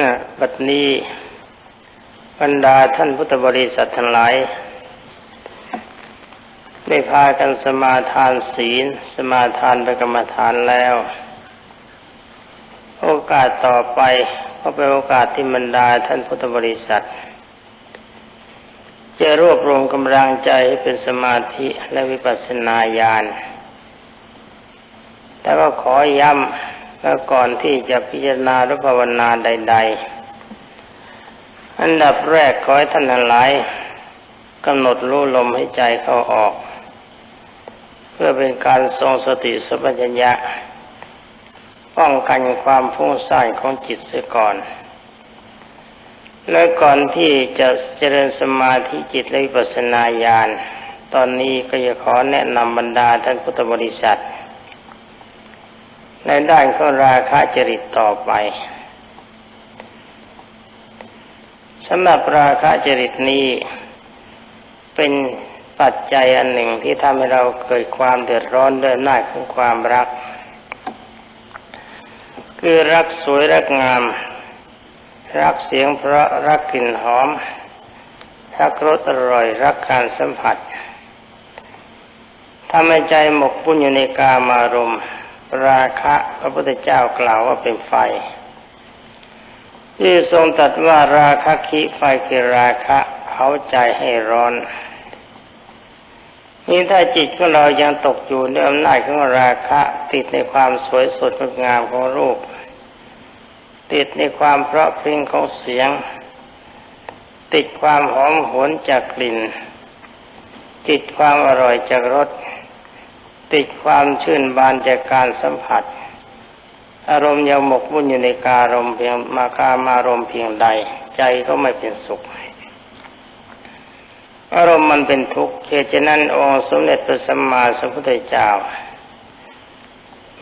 นะบัดนี้บรรดาท่านพุทธบริษัททั้งหลาย ได้พากันสมาทานศีล สมาทานไปกรรมฐานแล้ว โอกาสต่อไปก็เป็นโอกาสที่บรรดาท่านพุทธบริษัท จะรวบรวมกำลังใจให้เป็นสมาธิและวิปัสสนาญาณแต่ว่าขอย้ำ ว่าก่อนที่จะพิจารณาหรือภาวนาใด ๆ อันดับแรกขอให้ท่านทั้งหลายกำหนดรู้ลมให้ใจเข้าออก เพื่อเป็นการทรงสติสัมปชัญญะ ป้องกันความฟุ้งซ่านของจิตเสียก่อน และก่อนที่จะเจริญสมาธิจิตและวิปัสสนาญาณ ตอนนี้ก็จะขอแนะนำบรรดาท่านพุทธบริษัท ในด้านของราคะจริตต่อไปสำหรับราคะจริตนี้เป็นปัจจัยอันหนึ่งที่ทำให้เราเกิดความเดือดร้อนด้วยหน้าของความรัก คือรักสวยรักงาม รักเสียงเพราะรักกลิ่นหอม รักรสอร่อยรักการสัมผัสทำให้ใจหมกปุ้นอยู่ในกามารมณ์ ราคะพระพุทธเจ้ากล่าวว่าเป็นไฟ ที่ทรงตรัสว่าราคะคิไฟคือราคะเผาใจให้ร้อนนี่ถ้าจิตของเรายังตกอยู่ในอำนาจของราคะติดในความสวยสดงดงามของรูป ติดในความเพราะพริ้งของเสียง ติดความหอมหวนจากกลิ่น ติดความอร่อยจากรส ติดความชื่นบานจากการสัมผัส อารมณ์ยังหมกมุ่นอยู่ในการมเพียงมากามารมเพียงใด ใจก็ไม่เป็นสุข อารมณ์มันเป็นทุกข์เหตุฉะนั้นองค์สมเด็จพระสัมมาสัมพุทธเจ้า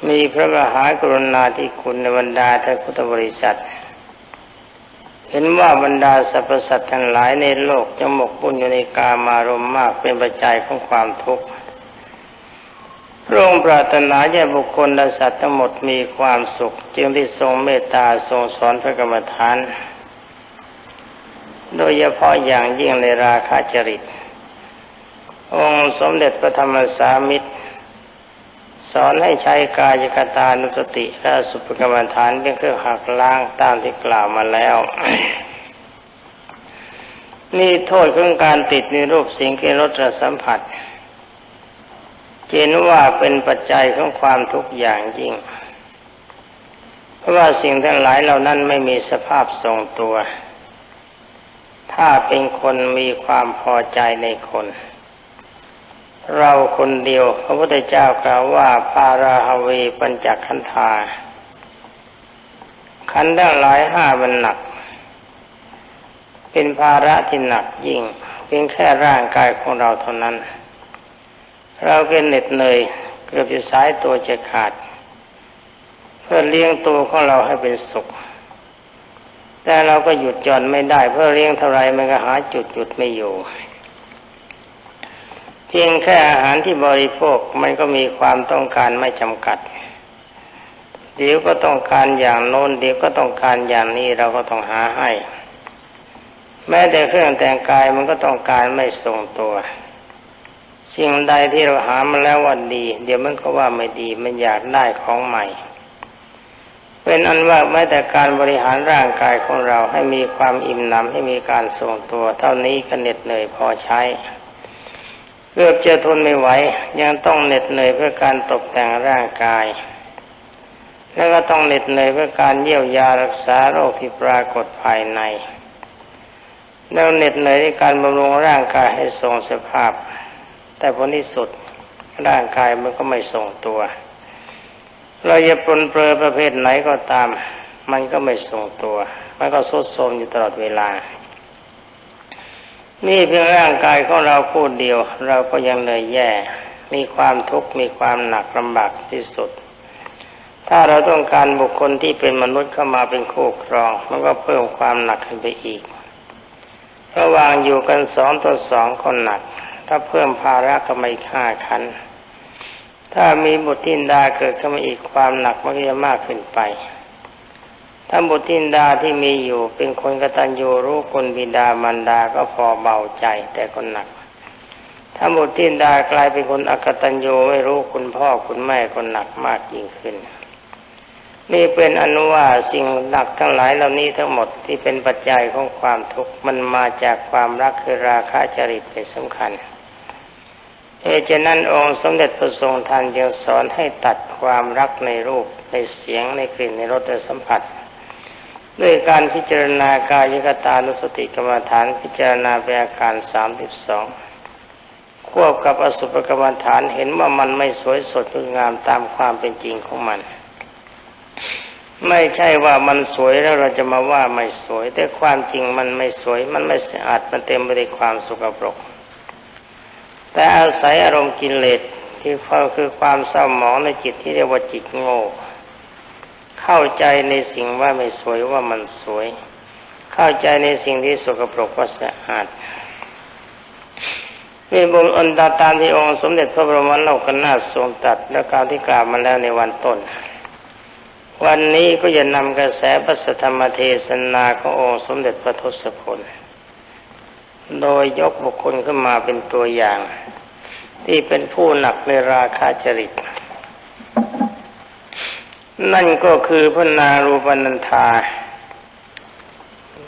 มีพระมหากรุณาธิคุณในบรรดาท่านพุทธบริษัทเห็นว่าบรรดาสรรพสัตว์ทั้งหลายในโลกจะหมกบุ่นอยู่ในกามารมมากเป็นปัจจัยของความทุกข์ ระองค์ปรารถนาให้บุคคลและสัตว์ทั้งหมดมีความสุข จึงได้ทรงเมตตาทรงสอนพระกรรมฐาน โดยเฉพาะอย่างยิ่งในราคาจริต องค์สมเด็จพระธรรมสามิตร สอนให้ใช้กายกตานุสติและสุภกรรมฐานเป็นเครื่องหักล้างตามที่กล่าวมาแล้วนี่โทษของการติดในรูปสิ่งที่รสสัมผัส เห็นว่าเป็นปัจจัยของความทุกข์อย่างยิ่ง เพราะว่าสิ่งทั้งหลายเหล่านั้นไม่มีสภาพทรงตัว ถ้าเป็นคนมีความพอใจในคน เราคนเดียวพระพุทธเจ้ากล่าวว่าปาราฮวีปัญจขันธาขันทั้งหลายห้ามันหนัก เป็นภาระที่หนักยิ่งเพียงแค่ร่างกายของเราเท่านั้น เราก็เหน็ดเหนื่อยเกือบจะสายตัวจะขาด เพื่อเลี้ยงตัวของเราให้เป็นสุข แต่เราก็หยุดหย่อนไม่ได้ เพื่อเลี้ยงเท่าไรมันก็หาจุดหยุดไม่อยู่เพียงแค่อาหารที่บริโภคมันก็มีความต้องการไม่จำกัด เดี๋ยวก็ต้องการอย่างโน้นเดี๋ยวก็ต้องการอย่างนี้เราก็ต้องหาให้ แม้แต่เครื่องแต่งกายมันก็ต้องการไม่ทรงตัว สิ่งใดที่เราหามาแล้วว่าดี เดี๋ยวมันก็ว่าไม่ดี มันอยากได้ของใหม่ เป็นอันว่าแม้แต่การบริหารร่างกายของเราให้มีความอิ่มหนำให้มีการทรงตัว เท่านี้ก็เหน็ดเหนื่อยพอใช้เกือบจะทนไม่ไหว ยังต้องเหน็ดเหนื่อยเพื่อการตกแต่งร่างกาย แล้วก็ต้องเหน็ดเหนื่อยเพื่อการเยียวยารักษาโรคที่ปรากฏภายในแล้วเหน็ดเหนื่อยในการบำรุงร่างกายให้ทรงสภาพ แต่ผลที่สุดร่างกายมันก็ไม่ทรงตัว เราจะปนเปลือประเภทไหนก็ตาม มันก็ไม่ทรงตัว มันก็สุดโทมอยู่ตลอดเวลา นี่เพียงร่างกายของเราพูดเดียว เราก็ยังเหนื่อยแย่ มีความทุกข์มีความหนักลำบากที่สุด ถ้าเราต้องการบุคคลที่เป็นมนุษย์เข้ามาเป็นคู่ครอง มันก็เพิ่มความหนักขึ้นไปอีกระหว่างอยู่กันสองต่อสองคนหนัก ถ้าเพิ่มภาระก็ไม่ฆ่าขัน ถ้ามีบุตรทินดาเกิดขึ้นมาอีกความหนักมันก็จะมากขึ้นไป ถ้าบุตรธินดาที่มีอยู่เป็นคนกตัญญูรู้คนบิดามารดาก็พอเบาใจแต่คนหนัก ถ้าบุตรธินดากลายเป็นคนอกตัญญูไม่รู้คุณพ่อคุณแม่คนหนักมากยิ่งขึ้นนี่เป็นอนุว่าสิ่งหนักทั้งหลายเหล่านี้ทั้งหมดที่เป็นปัจจัยของความทุกข์มันมาจากความรักคือราคะจริตเป็นสำคัญ เหตุฉะนั้นองค์สมเด็จพระทรงทันยังสอนให้ตัดความรักในรูปในเสียงในกลิ่นในรสในสัมผัส ด้วยการพิจารณากายกตานุสติกรรมฐานพิจารณาไปอาการสามสิบสองควบกับอสุภกรรมฐานเห็นว่ามันไม่สวยสดงดงามตามความเป็นจริงของมัน ไม่ใช่ว่ามันสวยแล้วเราจะมาว่าไม่สวย แต่ความจริงมันไม่สวย มันไม่สะอาดมันเต็มไปด้วยความสกปรก แต่อาศัยอารมณ์กิเลสที่คือความเศร้าหมองในจิตที่เรียกว่าจิตโง่ เข้าใจในสิ่งว่าไม่สวยว่ามันสวย เข้าใจในสิ่งที่สกปรกว่าสะอาดมีบุญอันดาตามที่องค์สมเด็จพระบรมโลกนาถทรงตรัสและการที่กล่าวมาแล้วในวันต้น วันนี้ก็จะนำกระแสปัสธรรมเทศนาขององค์สมเด็จพระทศพล โดยยกบุคคลขึ้นมาเป็นตัวอย่าง ที่เป็นผู้หนักในราคาจริต นั่นก็คือพระนารูปนันธา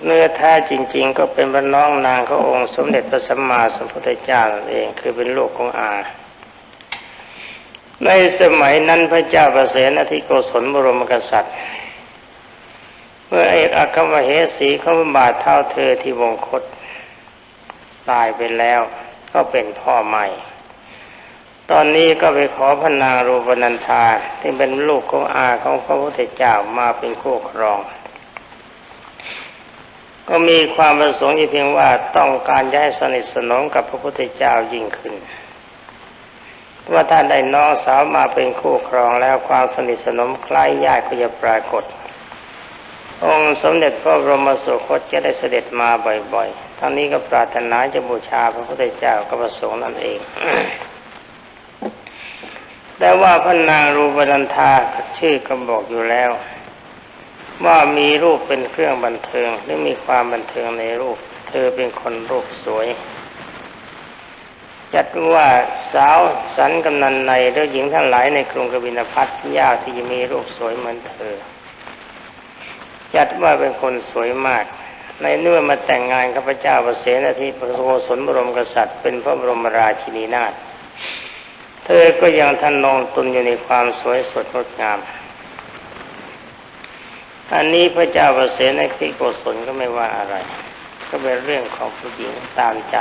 เนื้อแท้จริง ๆ ก็เป็นพระน้องนางขององค์สมเด็จพระสัมมาสัมพุทธเจ้าเองคือเป็นลูกของอา ในสมัยนั้นพระเจ้าประเสนทิโกศลบรมกษัตริย์ เมื่อเอกอัครมเหสีเขาบาทเท่าเธอที่วงคต ตายไปแล้วก็เป็นพ่อใหม่ ตอนนี้ก็ไปขอพนางรูปนันธาที่เป็นลูกของอาของพระพุทธเจ้ามาเป็นคู่ครอง ก็มีความประสงค์อยู่เพียงว่าต้องการย้ายสนิทสนมกับพระพุทธเจ้ายิ่งขึ้นว่าถ้านได้น้องสาวมาเป็นคู่ครองแล้วความสนิทสนมคล้ายญาติก็จะปรากฏ องค์สมเด็จพระบรมสุคตจะได้เสด็จมาบ่อยๆ ทั้งนี้ก็ปรารถนาจะบูชาพระพุทธเจ้าก็ประสงค์นั่นเอง แต่ว่าพระนางรูปนันทาชื่อก็บอกอยู่แล้ว ว่ามีรูปเป็นเครื่องบันเทิงและมีความบันเทิงในรูป เธอเป็นคนรูปสวย จัดว่าสาวสันกำนันในและหญิงทั้งหลายในกรุงกบินพัทยากที่จะมีรูปสวยเหมือนเธอ จัดว่าเป็นคนสวยมาก ในเมื่อมาแต่งงานกับพระเจ้าประเสนที่พระโกศลบรมกษัตริย์ เป็นพระบรมราชินีนาถเธอก็ยังท่านนองตุนอยู่ในความสวยสดงดงาม อันนี้พระเจ้าประเสนที่โกศลก็ไม่ว่าอะไร ก็เป็นเรื่องของผู้หญิงตามใจ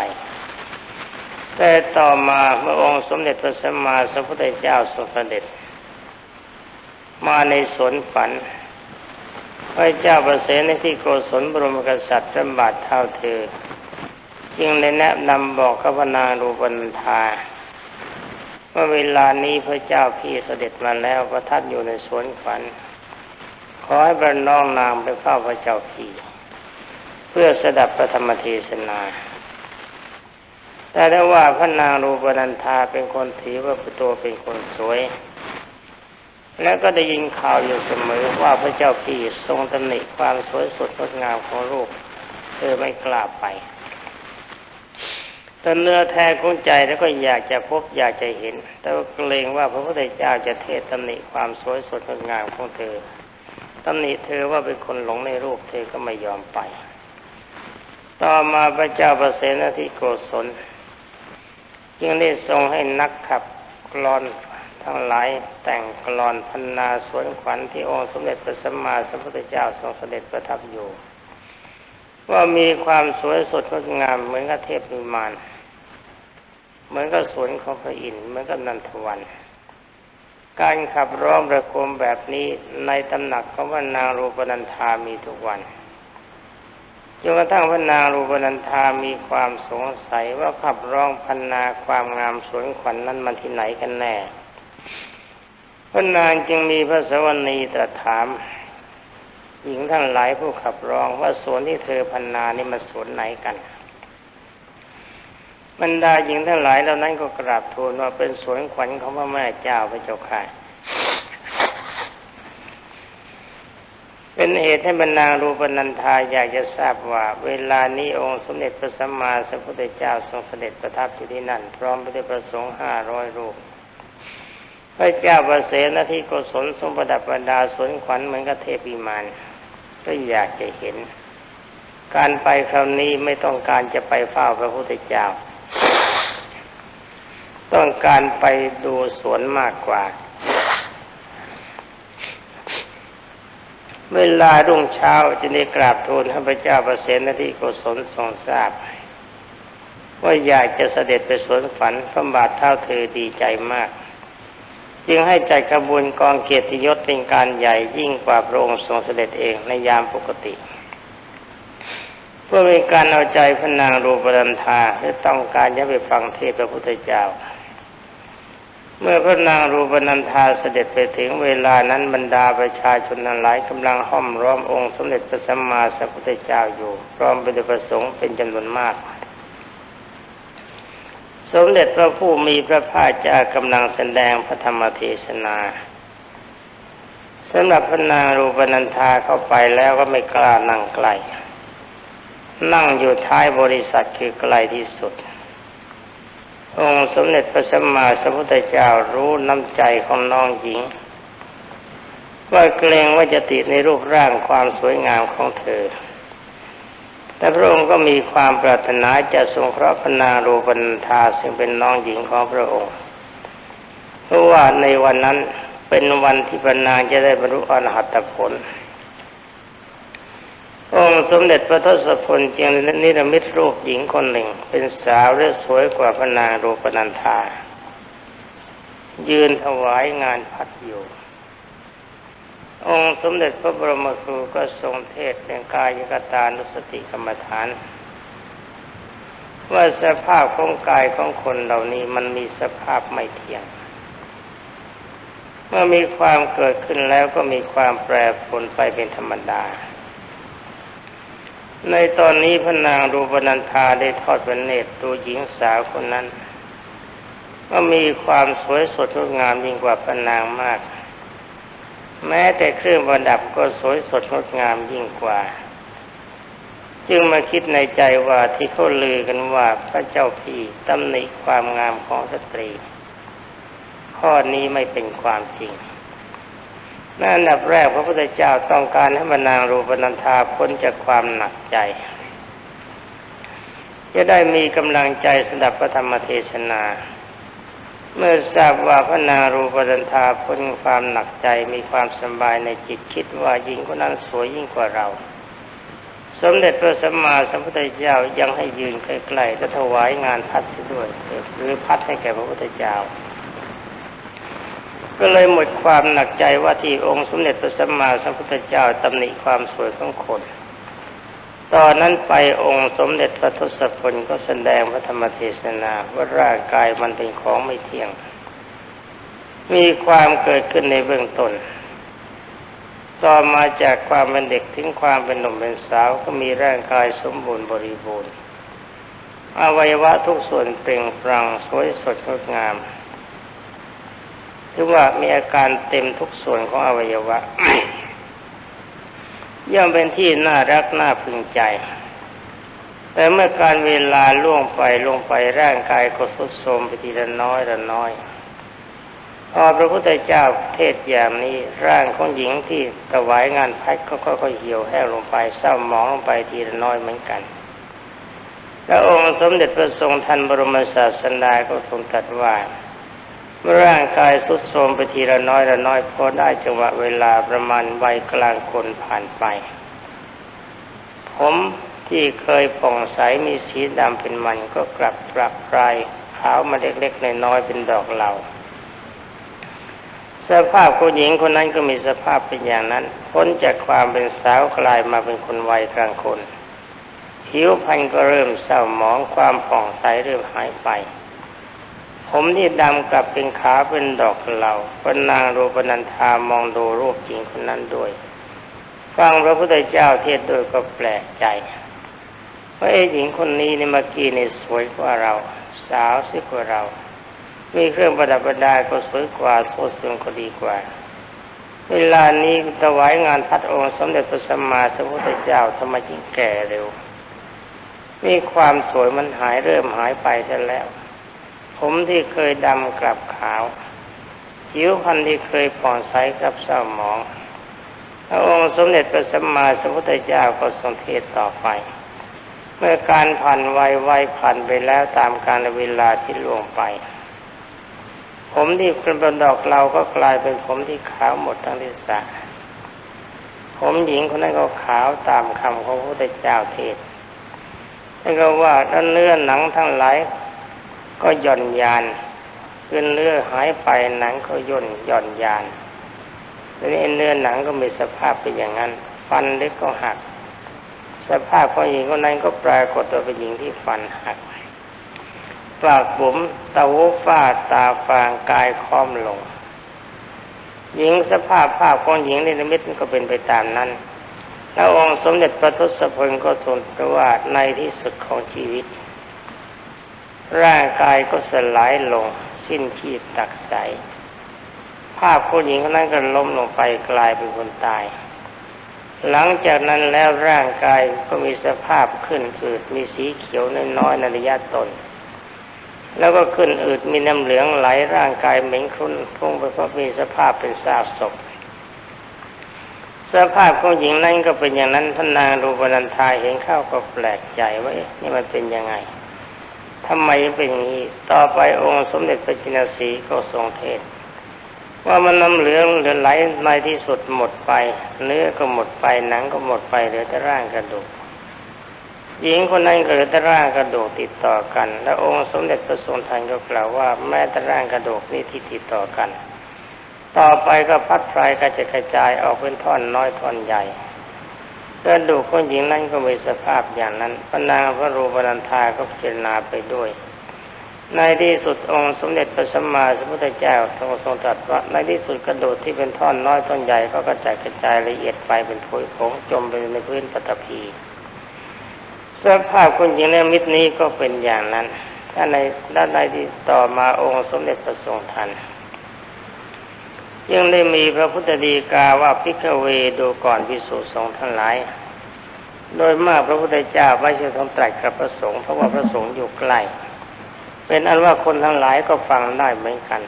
แต่ต่อมาเมื่อองค์สมเด็จพระสัมมาสัมพุทธเจ้าทรงเสด็จ มาในสวนฝัน พระเจ้าประเสนที่โกศลบรมกษัตริย์ระบาดเท่าเธอจึงได้แนะนำบอกข้าพนางรูปันธาว่าเวลานี้พระเจ้าพี่เสด็จมาแล้วประทับอยู่ในสวนขวัญ ขอให้บรรน้องนางไปเฝ้าพระเจ้าพี่ เพื่อสดับพระธรรมเทศนาแต่ได้ว่าพระนางรูปนันธาเป็นคนถือว่าตัวเป็นคนสวย แล้วก็ได้ยินข่าวอยู่เสมอว่าพระเจ้าพี่ทรงตำหนิความสวยสดงดงามของรูปเธอไม่กล้าไปแต่เนื้อแท้ของใจแล้วก็อยากจะพบอยากจะเห็น แต่ว่าเกรงว่าพระพุทธเจ้าจะเทศตำหนิความสวยสดงดงามของเธอตำหนิเธอว่าเป็นคนหลงในรูปเธอก็ไม่ยอมไป ต่อมาพระเจ้าประเสนที่โกศลยังได้ทรงให้นักขับกลอน ทั้งหลายแต่งกลอนพันนาสวนขวัญที่องค์สมเด็จพระสัมมาสัมพุทธเจ้าทรงเสด็จประทับอยู่ ว่ามีความสวยสดงดงามเหมือนกับเทพมิมานเหมือนกับสวนของพระอินทร์เหมือนกับนันทวัน การขับร้องประโคมแบบนี้ในตำหนักของพระนางรูปนันธามีทุกวันจนกระทั่งพระนางรูปนันธามีความสงสัยว่าขับร้องพันนาความงามสวนขวัญนนั้นมันที่ไหนกันแน่ พระนางจึงมีพระสวนีตรัสถาม หญิงทั้งหลายผู้ขับร้องว่าสวนที่เธอพันนานี่มาสวนไหนกันบรรดาหญิงทั้งหลายเหล่านั้นก็กราบทูลว่าเป็นสวนขวัญของพระแม่เจ้าพระเจ้าค่ะเป็นเหตุให้บรรนางรูปนันทาอยากจะทราบว่า เวลานี้องค์สมเด็จพระสัมมาสัมพุทธเจ้าทรงเสด็จประทับอยู่ที่นั่น พร้อมไปด้วยประสงค์ห้าร้อยรูป พระเจ้าประเสนที่โกศลทรงประดับบรรดาสวนขวัญเหมือนกับเทพีมานก็อยากจะเห็น การไปคราวนี้ไม่ต้องการจะไปเฝ้าพระพุทธเจ้า ต้องการไปดูสวนมากกว่า เวลารุ่งเช้าจะได้กราบทูลให้พระเจ้าประเสนที่โกศลทรงทราบว่าอยากจะเสด็จไปสวนฝันพระบาทเท่าเธอดีใจมาก จึงให้จัดกระบวนกองเกียรติยศเป็นการใหญ่ยิ่งกว่าพระองค์ทรงเสด็จเองในยามปกติ เพื่อเป็นการเอาใจพระนางรูปรันธาที่ต้องการจะไปฟังเทศพระพุทธเจ้า เมื่อพระนางรูปนันทาเสด็จไปถึงเวลานั้นบรรดาประชาชนนั้นหลายกำลังห้อมร้อมองค์สมเด็จพระสัมมาสัมพุทธเจ้าอยู่พร้อมไปด้วยประสงค์เป็นจำนวนมาก สมเด็จพระผู้มีพระภาคเจ้ากำลังแสดงพระธรรมเทศนาสำหรับพระนางรูปนันทาเข้าไปแล้วก็ไม่กล้านั่งไกล นั่งอยู่ท้ายบริษัทคือไกลที่สุด องค์สมเด็จพระสัมมาสัมพุทธเจ้ารู้น้ำใจของน้องหญิง ว่าเกรงว่าจะติดในรูปร่างความสวยงามของเธอ แต่พระองค์ก็มีความปรารถนาจะทรงเคราะห์พนารูปันธาซึ่งเป็นน้องหญิงของพระองค์ เพราะว่าในวันนั้นเป็นวันที่พนางจะได้บรรลุอรหัตผล องค์สมเด็จพระทศพลจึงนิรมิตรูปหญิงคนหนึ่ง เป็นสาวและสวยกว่าพนางรูปนันธายืนถวายงานพัดอยู่ องค์สมเด็จพระบรมครูก็ทรงเทศเป็นกายกตานุสติกรรมฐาน ว่าสภาพของกายของคนเหล่านี้มันมีสภาพไม่เที่ยง เมื่อมีความเกิดขึ้นแล้วก็มีความแปรปรวนไปเป็นธรรมดา ในตอนนี้พระนางรูปนันธาได้ทอดพระเนตรดูหญิงสาวคนนั้น ก็มีความสวยสดงดงามยิ่งกว่าพระนางมาก แม้แต่เครื่องประดับก็สวยสดงดงามยิ่งกว่า จึงมาคิดในใจว่าที่เขาลือกันว่าพระเจ้าพี่ตำหนิความงามของสตรี ข้อนี้ไม่เป็นความจริงนั่นนดับแรกพระพุทธเจ้าต้องการให้มานางรูปนันทาพ้นจากความหนักใจ จะได้มีกำลังใจสดับพระธรรมเทศนา เมื่อทราบว่าพระนารูปนันทาพ้นความหนักใจมีความสบายในจิตคิดว่าหญิงคนนั้นสวยยิ่งกว่าเรา สมเด็จพระสัมมาสัมพุทธเจ้ายังให้ยืนใกล้ๆและถวายงานพัดเสียด้วยหรือพัดให้แก่พระพุทธเจ้า ก็เลยหมดความหนักใจว่าที่องค์สมเด็จพระสัมมาสัมพุทธเจ้าตำหนิความสวยของคน ตอนนั้นไปองค์สมเด็จพระทศพลก็แสดงพระธรรมเทศนาว่าร่างกายมันเป็นของไม่เที่ยง มีความเกิดขึ้นในเบื้องต้นต่อมาจากความเป็นเด็กถึงความเป็นหนุ่มเป็นสาวก็มีร่างกายสมบูรณ์บริบูรณ์อวัยวะทุกส่วนเปล่งปลั่งสวยสดงดงามหรือว่ามีอาการเต็มทุกส่วนของอวัยวะ ย่อมเป็นที่น่ารักน่าพึงใจ แต่เมื่อการเวลาล่วงไปล่วงไปร่างกายก็สุดโทรมไปทีละน้อยละน้อย พอพระพุทธเจ้าเทศอย่างนี้ร่างของหญิงที่ถวายงานพัดก็ค่อยๆเหี่ยวแห้งลงไปเศร้าหมองลงไปทีละน้อยเหมือนกันแล้วองค์สมเด็จพระทรงทันบรมศาสดาก็ทรงตรัสว่า เมื่อร่างกายสุดโทรมไปทีละน้อยละน้อยพอได้จังหวะเวลาประมาณวัยกลางคนผ่านไป ผมที่เคยผ่องใสมีสีดำเป็นมันก็กลับปรับปลายขาวมาเล็กๆน้อยๆเป็นดอกเหลาสภาพผู้หญิงคนนั้นก็มีสภาพเป็นอย่างนั้น พ้นจากความเป็นสาวกลายมาเป็นคนวัยกลางคน ผิวพรรณก็เริ่มเศร้าหมองความผ่องใสเริ่มหายไป ผมที่ดำกลับเป็นขาเป็นดอกเหล่าพนางโรปนันทามองดูรูปจริงคนนั้นด้วย ฟังพระพุทธเจ้าเทศโดยก็แปลกใจว่าไอ้หญิงคนนี้ในเมื่อกี้นี่สวยกว่าเรา สาวสิกว่าเรา มีเครื่องประดับประดาก็สวยกว่าโซเสียงก็ดีกว่า เวลานี้ถวายงานพัดองค์สมเด็จพระสัมมาสัมพุทธเจ้าทำไมจึงแก่เร็ว มีความสวยมันหายเริ่มหายไปซะแล้ว ผมที่เคยดำกลับขาว ผิวพรรณที่เคยผ่องใสกลับเศร้าหมองพระองค์สมเด็จพระสัมมาสัมพุทธเจ้าก็ทรงเทศต่อไป เมื่อการผ่านวัยวัยผ่านไปแล้วตามกาลเวลาที่ล่วงไป ผมที่เป็นบนดอกเราก็กลายเป็นผมที่ขาวหมดทั้งที่สะผมหญิงคนนั้นก็ขาวตามคำของพระพุทธเจ้าเทศนั่นก็ว่าด้าเนื้อหนังทั้งหลาย ก็หย่อนยานคือเนื้อหายไปหนังก็ย่นหย่อนยานทีนี้เนื้อหนังก็มีสภาพเป็นอย่างนั้น ฟันเล็กก็หัก สภาพของหญิงคนนั้นก็ปรากฏตัวเป็นหญิงที่ฟันหักปากบุ๋มตาหูฟ้าตาฟางกายค้อมลง หญิงสภาพภาพของหญิงในนิมิตก็เป็นไปตามนั้นแล้วองค์สมเด็จพระทศพลก็ทรงตรัสว่าในที่สุดของชีวิต ร่างกายก็สลายลง สิ้นชีพตักใส ภาพผู้หญิงคนนั้นก็ล้มลงไปกลายเป็นคนตาย หลังจากนั้นแล้วร่างกายก็มีสภาพขึ้นอืดมีสีเขียวน้อยๆในระยะต้นแล้วก็ขึ้นอืดมีน้ำเหลืองไหลร่างกายเหม็นครุนพุ่งไปเพราะมีสภาพเป็นซากศพ สภาพของหญิงนั้นก็เป็นอย่างนั้นพนางรูปนันทายเห็นเข้าก็แปลกใจว่านี่มันเป็นยังไง ทำไมเป็นอย่างนี้ ต่อไปองค์สมเด็จพระจินสีก็ทรงเทศ ว่ามันน้ำเหลืองเหลือไหลในที่สุดหมดไป เนื้อก็หมดไปหนังก็หมดไปเหลือแต่ร่างกระดูกหญิงคนนั้นก็เหลือแต่ร่างกระดูกติดต่อกัน และองค์สมเด็จพระทรงทันก็กล่าวว่าแม้แต่ร่างกระดูกนี้ที่ติดต่อกัน ต่อไปก็พัดพลายกระจกระจายออกเป็นท่อนน้อยท่อนใหญ่ กระดูกของหญิงนั้นก็มีสภาพอย่างนั้นพระนางพระรูปนันทาก็พิจารณาไปด้วย ในที่สุดองค์สมเด็จพระสัมมาสัมพุทธเจ้าทรงทรงตรัสว่าในที่สุดกระดูกที่เป็นท่อนน้อยท่อนใหญ่ก็กระจายกระจายละเอียดไปเป็นผุยผงจมไปในพื้นปฐพีสภาพคนหญิงในมิตรนี้ก็เป็นอย่างนั้นถ้าในด้านในที่ต่อมาองค์สมเด็จพระทรงทัน ยังได้มีพระพุทธดีกาว่าพิกเวดูก่อนพิสูจน์สงทั้งหลาย โดยมากพระพุทธเจ้าไม่ใช่ทรงตรัสกับพระสงฆ์เพราะว่าพระสงฆ์อยู่ใกล้ เป็นอันว่าคนทั้งหลายก็ฟังได้เหมือนกัน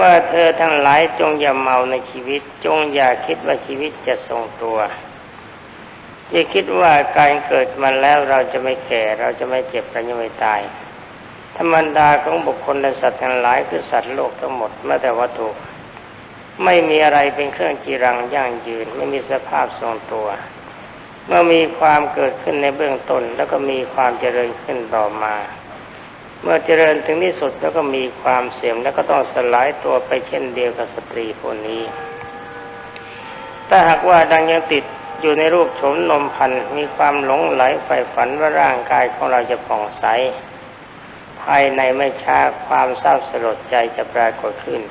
ว่าเธอทั้งหลายจงอย่าเมาในชีวิต จงอย่าคิดว่าชีวิตจะทรงตัวอย่าคิดว่าการเกิดมาแล้วเราจะไม่แก่เราจะไม่เจ็บเราจะไม่ตาย ธรรมดาของบุคคลและสัตว์ทั้งหลายคือสัตว์โลกทั้งหมดแม้แต่วัตถุ ไม่มีอะไรเป็นเครื่องจีรังยั่งยืน ไม่มีสภาพทรงตัว เมื่อมีความเกิดขึ้นในเบื้องต้น แล้วก็มีความเจริญขึ้นต่อมา เมื่อเจริญถึงที่สุดแล้วก็มีความเสื่อมแล้วก็ต้องสลายตัวไปเช่นเดียวกับสตรีคนนี้ ถ้าหากว่าดังยังติดอยู่ในรูปโฉมนมพันมีความหลงไหลใฝ่ฝันว่าร่างกายของเราจะผ่องใสภายในไม่ช้าความเศร้าสลดใจจะปรากฏขึ้น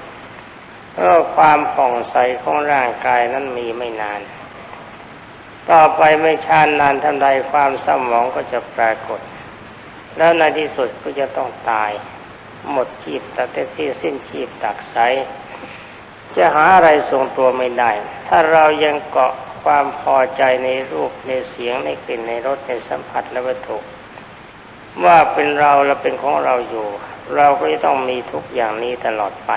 เพราะความผ่องใสของร่างกายนั้นมีไม่นาน ต่อไปไม่ช้านานทำใดความสมองก็จะปรากฏ แล้วในที่สุดก็จะต้องตาย หมดชีพแต่เต็สิ้นชีพตักใสจะหาอะไรทรงตัวไม่ได้ ถ้าเรายังเกาะความพอใจในรูปในเสียงในกลิ่นในรสในสัมผัสและวัตถุว่าเป็นเราและเป็นของเราอยู่ เราก็จะต้องมีทุกอย่างนี้ตลอดไป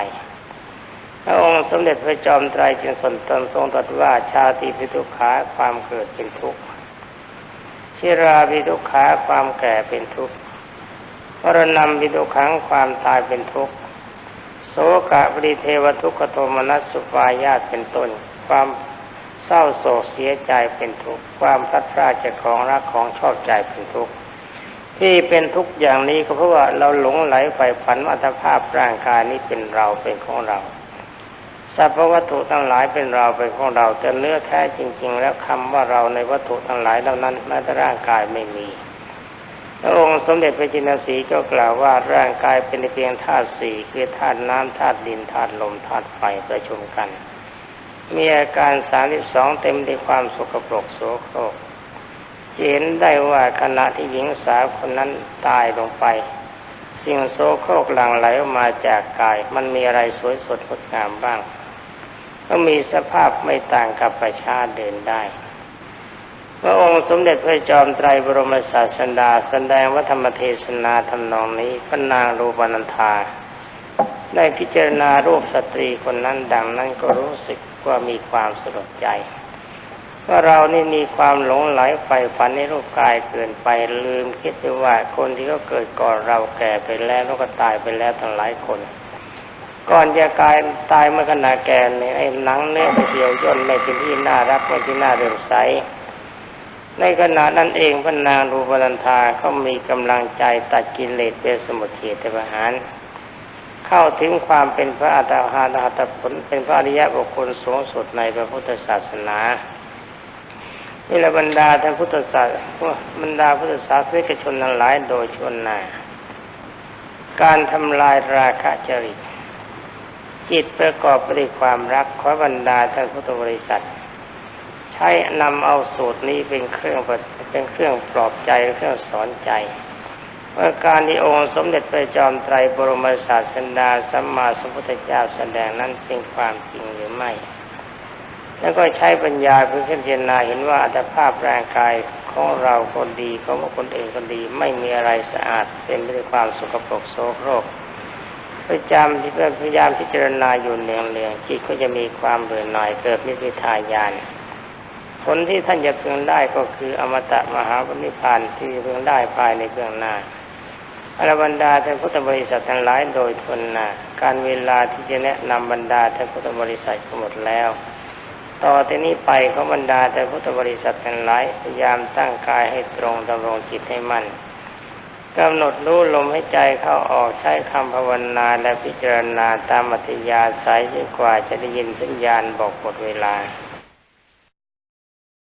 พระองค์สมเด็จพระจอมไตรจึงสนตนทรงตรัสว่าชาติพิทุขาความเกิดเป็นทุกข์ชิราพิทุขาความแก่เป็นทุกข์มรณะพิทุขังความตายเป็นทุกข์โสกะปริเทวทุกขโทมนัสสุปายาตเป็นต้น ความเศร้าโศกเสียใจเป็นทุกข์ความพัดพลาดจากของรักของชอบใจเป็นทุกข์ที่เป็นทุกข์อย่างนี้ก็เพราะว่าเราหลงไหลไปฝันอัตภาพร่างกายนี้เป็นเราเป็นของเรา สรรพวัตถุทั้งหลายเป็นเราเป็นของเรา แต่เนื้อแท้จริง ๆ แล้วคำว่าเราในวัตถุทั้งหลายเหล่านั้นแม้แต่ร่างกายไม่มีพระองค์สมเด็จพระจินสีก็กล่าวว่าร่างกายเป็นเพียงธาตุสี่คือธาตุน้ำธาตุดินธาตุลมธาตุไฟประชุมกัน มีอาการสามสิบสองเต็มด้วยความสกปรกโสโครกเห็นได้ว่าขณะที่หญิงสาวคนนั้นตายลงไป สิ่งโสโครกหลั่งไหลออกมาจากกาย มันมีอะไรสวยสดงดงามบ้าง ก็มีสภาพไม่ต่างกับประชาเดินได้พระองค์สมเด็จพระจอมไตรบรมศาสดาสแสดงวัธรรมเทศนาทำนองนี้พระนางรูปนันธาได้พิจารณารูปสตรีคนนั้นดังนั้นก็รู้สึกว่ามีความสลดใจ ว่าเรานี่มีความหลงไหลใฝ่ฝันในรูปกายเกินไปลืมคิดไปว่าคนที่เขาเกิดก่อนเราแก่ไปแล้วแล้วก็ตายไปแล้วทั้งหลายคน ก่อนจะกายตายเมื่อขณะแก่เนี่ยไอ้หนังเนื้อเดียวย่นไม่เป็นที่น่ารักไม่ที่น่าเรื่มใสในขณะนั้นเองพระนางรูปนันธาเขามีกำลังใจตัดกิเลสเป็นสมุทเฉทประหารเข้าถึงความเป็นพระอัตถาหัตผลเป็นพระอริยบุคคลสูงสุดในพระพุทธศาสนา นี่ละบรรดาท่านพุทธศาสบรรดาพุทธศาสนิกชนทั้งหลายโดยชนนาการทำลายราคะจริต จิตประกอบไปด้วยความรักขอบรรดาท่านพุทธบริษัท ใช้นำเอาสูตรนี้เป็นเครื่องเป็นเครื่องปลอบใจเครื่องสอนใจว่าการที่องค์สมเด็จพระจอมไตรบรมศาสดาสัมมาสัมพุทธเจ้าแสดงนั้นเป็นความจริงหรือไม่ แล้วก็ใช้ปัญญาเพื่อพิจารณาเห็นว่าอัตภาพร่างกายของเราคนดีของคนอื่นคนดี ไม่มีอะไรสะอาดเป็นไปด้วยความสกปรกโสโครกพยายามที่พยายามพิจารณาอยู่เนืองเนืองจิตก็จะมีความเบื่อหน่ายเกิดมิพิทายานผลที่ท่านจะเพึงได้ก็คืออมตะมหาปณิพานที่เพึงได้ภายในเบื้องหน้าอรบรรดาท่านพุทธบริษัททั้งหลายโดยทนนาการเวลาที่จะแนะนำบรรดาท่านพุทธบริษัทก็หมดแล้ว ต่อที่นี้ไปเขาบรรดาแต่พุทธบริษัททั้งหลายพยายามตั้งกายให้ตรงดำรงจิตให้มั่นกำหนดรู้ลมให้ใจเข้าออกใช้คำภาวนาและพิจารณาตามอัธยาศัยจนกว่าจะได้ยินสัญญาณบอกหมดเวลา